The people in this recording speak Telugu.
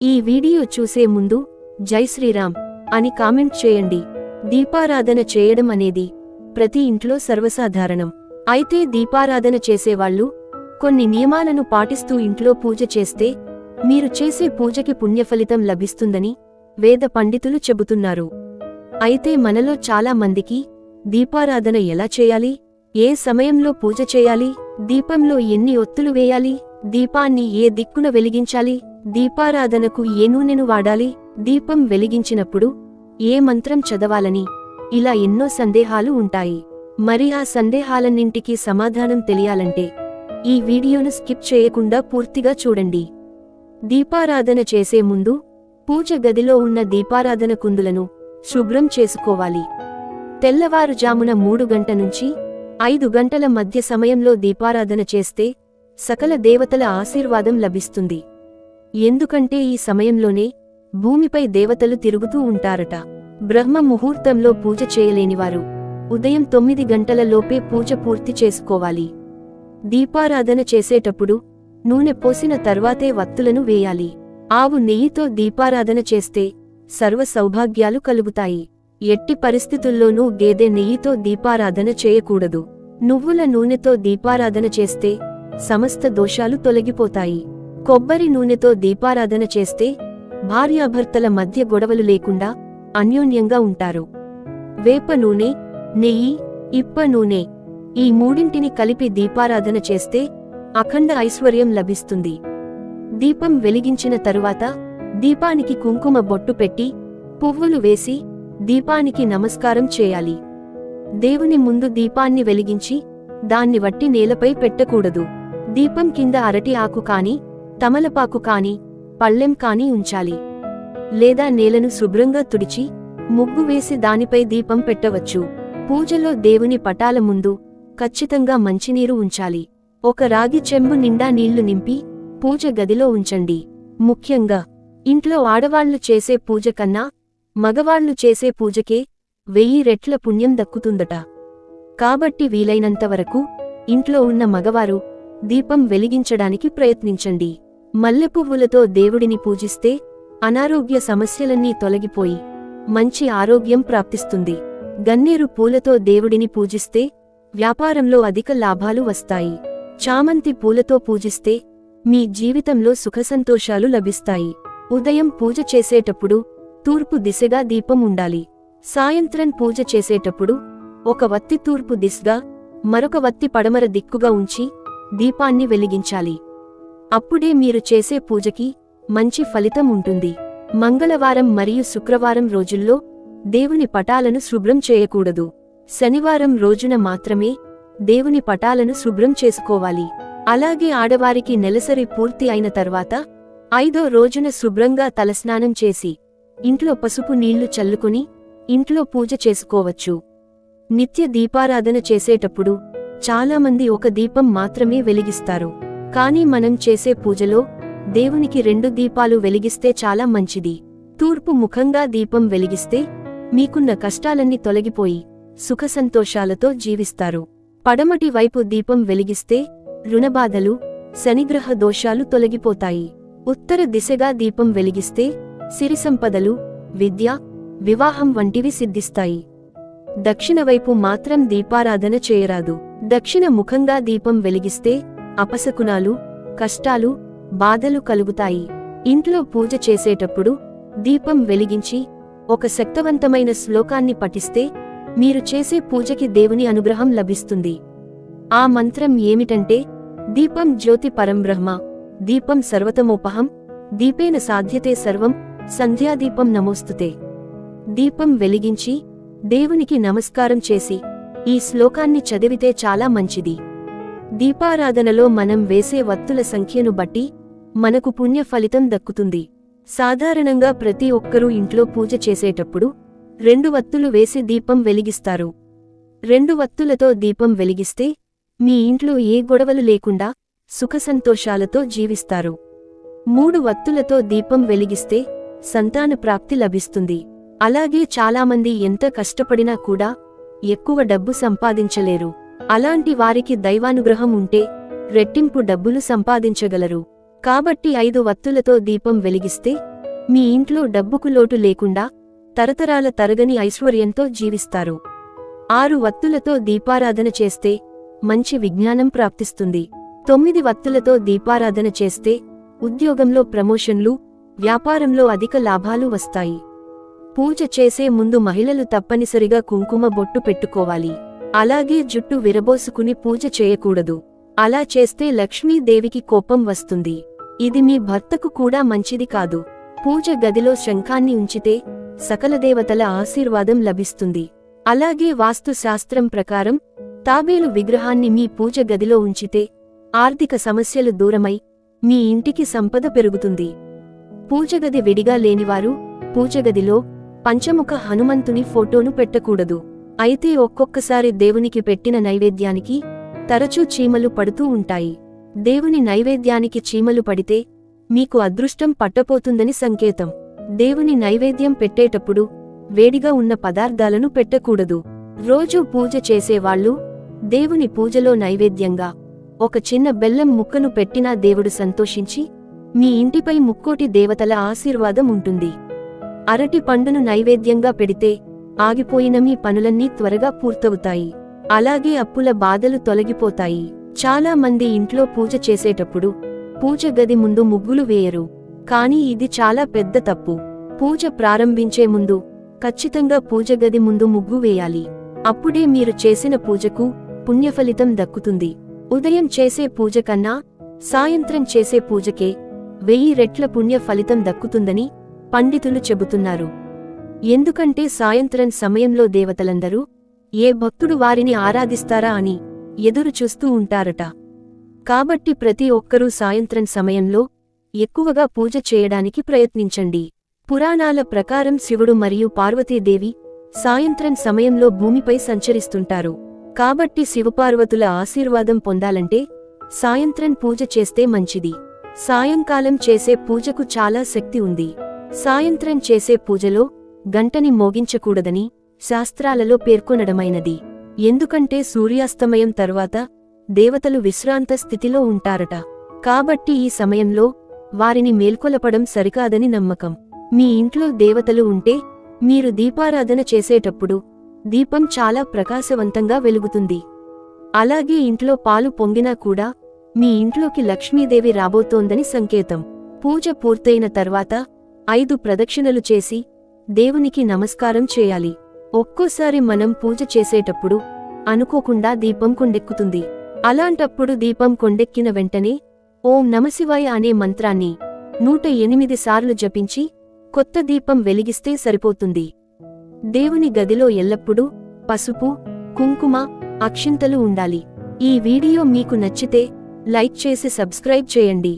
ఈ వీడియో చూసే ముందు జై శ్రీరామ్ అని కామెంట్ చేయండి. దీపారాధన చేయడం అనేది ప్రతి ఇంట్లో సర్వసాధారణం. అయితే దీపారాధన చేసేవాళ్ళు కొన్ని నియమాలను పాటిస్తూ ఇంట్లో పూజ చేస్తే మీరు చేసే పూజకి పుణ్యఫలితం లభిస్తుందని వేద పండితులు చెబుతున్నారు. అయితే మనలో చాలా మందికి దీపారాధన ఎలా చేయాలి? ఏ సమయంలో పూజ చేయాలి? దీపంలో ఎన్ని ఒత్తులు వేయాలి? దీపాన్ని ఏ దిక్కున వెలిగించాలి? దీపారాధనకు ఏ నూనెను వాడాలి? దీపం వెలిగించినప్పుడు ఏ మంత్రం చదవాలని? ఇలా ఎన్నో సందేహాలు ఉంటాయి. మరి ఆ సందేహాలన్నింటికీ సమాధానం తెలియాలంటే ఈ వీడియోను స్కిప్ చేయకుండా పూర్తిగా చూడండి. దీపారాధన చేసే ముందు పూజ గదిలో ఉన్న దీపారాధన కుందులను శుభ్రం చేసుకోవాలి. తెల్లవారుజామున మూడు గంట నుంచి ఐదు గంటల మధ్య సమయంలో దీపారాధన చేస్తే సకల దేవతల ఆశీర్వాదం లభిస్తుంది. ఎందుకంటే ఈ సమయంలోనే భూమిపై దేవతలు తిరుగుతూ ఉంటారట. బ్రహ్మ ముహూర్తంలో పూజ చేయలేనివారు ఉదయం తొమ్మిది గంటల లోపే పూజ పూర్తి చేసుకోవాలి. దీపారాధన చేసేటప్పుడు నూనె పోసిన తర్వాతే వత్తులను వేయాలి. ఆవు నెయ్యితో దీపారాధన చేస్తే సర్వ సౌభాగ్యాలు కలుగుతాయి. ఎట్టి పరిస్థితుల్లోనూ గేదె నెయ్యితో దీపారాధన చేయకూడదు. నువ్వుల నూనెతో దీపారాధన చేస్తే సమస్త దోషాలు తొలగిపోతాయి. కొబ్బరి నూనెతో దీపారాధన చేస్తే భార్యాభర్తల మధ్య గొడవలు లేకుండా అన్యోన్యంగా ఉంటారు. వేప నూనె నెయ్యి ఇప్ప నూనె ఈ మూడింటిని కలిపి దీపారాధన చేస్తే అఖండ ఐశ్వర్యం లభిస్తుంది. దీపం వెలిగించిన తరువాత దీపానికి కుంకుమ బొట్టు పెట్టి పువ్వులు వేసి దీపానికి నమస్కారం చేయాలి. దేవుని ముందు దీపాన్ని వెలిగించి దాన్ని వట్టి నేలపై పెట్టకూడదు. దీపం కింద అరటి ఆకు కాని తమలపాకు కాని పళ్ళెం కాని ఉంచాలి. లేదా నేలను శుభ్రంగా తుడిచి ముగ్గు వేసి దానిపై దీపం పెట్టవచ్చు. పూజలో దేవుని పటాల ముందు ఖచ్చితంగా మంచినీరు ఉంచాలి. ఒక రాగి చెంబు నిండా నీళ్ళు నింపి పూజ గదిలో ఉంచండి. ముఖ్యంగా ఇంట్లో ఆడవాళ్ళు చేసే పూజ కన్నా మగవాళ్ళు చేసే పూజకే వెయ్యి రెట్ల పుణ్యం దక్కుతుందట. కాబట్టి వీలైనంతవరకు ఇంట్లో ఉన్న మగవారు దీపం వెలిగించడానికి ప్రయత్నించండి. మల్లెపువ్వులతో దేవుడిని పూజిస్తే అనారోగ్య సమస్యలన్నీ తొలగిపోయి మంచి ఆరోగ్యం ప్రాప్తిస్తుంది. గన్నేరు పూలతో దేవుడిని పూజిస్తే వ్యాపారంలో అధిక లాభాలు వస్తాయి. చామంతి పూలతో పూజిస్తే మీ జీవితంలో సుఖసంతోషాలు లభిస్తాయి. ఉదయం పూజ చేసేటప్పుడు తూర్పు దిశగా దీపం ఉండాలి. సాయంత్రం పూజ చేసేటప్పుడు ఒక వత్తి తూర్పు దిశగా మరొక వత్తి పడమర దిక్కుగా ఉంచి దీపాన్ని వెలిగించాలి. అప్పుడే మీరు చేసే పూజకి మంచి ఫలితం ఉంటుంది. మంగళవారం మరియు శుక్రవారం రోజుల్లో దేవుని పటాలను శుభ్రం చేయకూడదు. శనివారం రోజున మాత్రమే దేవుని పటాలను శుభ్రం చేసుకోవాలి. అలాగే ఆడవారికి నెలసరి పూర్తి అయిన తర్వాత ఐదో రోజున శుభ్రంగా తలస్నానం చేసి ఇంట్లో పసుపు నీళ్ళు చల్లుకుని ఇంట్లో పూజ చేసుకోవచ్చు. నిత్య దీపారాధన చేసేటప్పుడు చాలామంది ఒక దీపం మాత్రమే వెలిగిస్తారు. కానీ మనం చేసే పూజలో దేవునికి రెండు దీపాలు వెలిగిస్తే చాలా మంచిది. తూర్పు ముఖంగా దీపం వెలిగిస్తే మీకున్న కష్టాలన్నీ తొలగిపోయి సుఖసంతోషాలతో జీవిస్తారు. పడమటి వైపు దీపం వెలిగిస్తే రుణబాధలు శనిగ్రహ దోషాలు తొలగిపోతాయి. ఉత్తర దిశగా దీపం వెలిగిస్తే సిరిసంపదలు విద్య వివాహం వంటివి సిద్ధిస్తాయి. దక్షిణ వైపు మాత్రం దీపారాధన చేయరాదు. దక్షిణ ముఖంగా దీపం వెలిగిస్తే అపశకునాలు కష్టాలు బాధలు కలుగుతాయి. ఇంట్లో పూజ చేసేటప్పుడు దీపం వెలిగించి ఒక శక్తవంతమైన శ్లోకాన్ని పఠిస్తే మీరు చేసే పూజకి దేవుని అనుగ్రహం లభిస్తుంది. ఆ మంత్రం ఏమిటంటే దీపం జ్యోతి పరంబ్రహ్మ దీపం సర్వతమోపహం దీపేన సాధ్యతే సర్వం సంధ్యాదీపం నమోస్తుతే. దీపం వెలిగించి దేవునికి నమస్కారం చేసి ఈ శ్లోకాన్ని చదివితే చాలా మంచిది. దీపారాధనలో మనం వేసే వత్తుల సంఖ్యను బట్టి మనకు పుణ్య ఫలితం దక్కుతుంది. సాధారణంగా ప్రతి ఒక్కరూ ఇంట్లో పూజ చేసేటప్పుడు రెండు వత్తులు వేసి దీపం వెలిగిస్తారు. రెండు వత్తులతో దీపం వెలిగిస్తే మీ ఇంట్లో ఏ గొడవలు లేకుండా సుఖసంతోషాలతో జీవిస్తారు. మూడు వత్తులతో దీపం వెలిగిస్తే సంతాన ప్రాప్తి లభిస్తుంది. అలాగే చాలామంది ఎంత కష్టపడినా కూడా ఎక్కువ డబ్బు సంపాదించలేరు. అలాంటి వారికి దైవానుగ్రహం ఉంటే రెట్టింపు డబ్బులు సంపాదించగలరు. కాబట్టి ఐదు వత్తులతో దీపం వెలిగిస్తే మీ ఇంట్లో డబ్బుకు లోటు లేకుండా తరతరాల తరగని ఐశ్వర్యంతో జీవిస్తారు. ఆరు వత్తులతో దీపారాధన చేస్తే మంచి విజ్ఞానం ప్రాప్తిస్తుంది. తొమ్మిది వత్తులతో దీపారాధన చేస్తే ఉద్యోగంలో ప్రమోషన్లు వ్యాపారంలో అధిక లాభాలు వస్తాయి. పూజ చేసే ముందు మహిళలు తప్పనిసరిగా కుంకుమ బొట్టు పెట్టుకోవాలి. అలాగే జుట్టు విరబోసుకుని పూజ చేయకూడదు. అలా చేస్తే లక్ష్మీదేవికి కోపం వస్తుంది. ఇది మీ భర్తకు కూడా మంచిది కాదు. పూజ గదిలో శంఖాన్ని ఉంచితే సకల దేవతల ఆశీర్వాదం లభిస్తుంది. అలాగే వాస్తు శాస్త్రం ప్రకారం తాబేలు విగ్రహాన్ని మీ పూజ గదిలో ఉంచితే ఆర్థిక సమస్యలు దూరమై మీ ఇంటికి సంపద పెరుగుతుంది. పూజగది విడిగా లేనివారు పూజగదిలో పంచముఖ హనుమంతుని ఫోటోను పెట్టకూడదు. అయితే ఒక్కొక్కసారి దేవునికి పెట్టిన నైవేద్యానికి తరచూ చీమలు పడుతూ ఉంటాయి. దేవుని నైవేద్యానికి చీమలు పడితే మీకు అదృష్టం పట్టపోతుందని సంకేతం. దేవుని నైవేద్యం పెట్టేటప్పుడు వేడిగా ఉన్న పదార్థాలను పెట్టకూడదు. రోజూ పూజ చేసేవాళ్ళు దేవుని పూజలో నైవేద్యంగా ఒక చిన్న బెల్లం ముక్కను పెట్టినా దేవుడు సంతోషించి మీ ఇంటిపై ముక్కోటి దేవతల ఆశీర్వాదం ఉంటుంది. అరటి పండును నైవేద్యంగా పెడితే ఆగిపోయిన మీ పనులన్నీ త్వరగా పూర్తవుతాయి. అలాగే అప్పుల బాధలు తొలగిపోతాయి. చాలా మంది ఇంట్లో పూజ చేసేటప్పుడు పూజ గది ముందు ముగ్గులు వేయరు. కానీ ఇది చాలా పెద్ద తప్పు. పూజ ప్రారంభించే ముందు ఖచ్చితంగా పూజ గది ముందు ముగ్గు వేయాలి. అప్పుడే మీరు చేసిన పూజకు పుణ్యఫలితం దక్కుతుంది. ఉదయం చేసే పూజ కన్నా సాయంత్రం చేసే పూజకే వెయ్యి రెట్ల పుణ్య ఫలితం దక్కుతుందని పండితులు చెబుతున్నారు. ఎందుకంటే సాయంత్రం సమయంలో దేవతలందరూ ఏ భక్తుడు వారిని ఆరాధిస్తారా అని ఎదురు చూస్తూ ఉంటారట. కాబట్టి ప్రతి ఒక్కరూ సాయంత్రం సమయంలో ఎక్కువగా పూజ చేయడానికి ప్రయత్నించండి. పురాణాల ప్రకారం శివుడు మరియు పార్వతీదేవి సాయంత్రం సమయంలో భూమిపై సంచరిస్తుంటారు. కాబట్టి శివపార్వతుల ఆశీర్వాదం పొందాలంటే సాయంత్రం పూజ చేస్తే మంచిది. సాయంకాలం చేసే పూజకు చాలా శక్తి ఉంది. సాయంత్రం చేసే పూజలో గంటని మోగించకూడదని శాస్త్రాలలో పేర్కొనడమైనది. ఎందుకంటే సూర్యాస్తమయం తర్వాత దేవతలు విశ్రాంత స్థితిలో ఉంటారట. కాబట్టి ఈ సమయంలో వారిని మేల్కొలపడం సరికాదని నమ్మకం. మీ ఇంట్లో దేవతలు ఉంటే మీరు దీపారాధన చేసేటప్పుడు దీపం చాలా ప్రకాశవంతంగా వెలుగుతుంది. అలాగే ఇంట్లో పాలు పొంగినా కూడా మీ ఇంట్లోకి లక్ష్మీదేవి రాబోతోందని సంకేతం. పూజ పూర్తయిన తర్వాత ఐదు ప్రదక్షిణలు చేసి దేవునికి నమస్కారం చేయాలి. ఒక్కోసారి మనం పూజ చేసేటప్పుడు అనుకోకుండా దీపం కొండెక్కుతుంది. అలాంటప్పుడు దీపం కొండెక్కిన వెంటనే ఓం నమశివాయ అనే మంత్రాన్ని నూట ఎనిమిది సార్లు జపించి కొత్త దీపం వెలిగిస్తే సరిపోతుంది. దేవుని గదిలో ఎల్లప్పుడూ పసుపు కుంకుమ అక్షింతలు ఉండాలి. ఈ వీడియో మీకు నచ్చితే లైక్ చేసి సబ్స్క్రైబ్ చేయండి.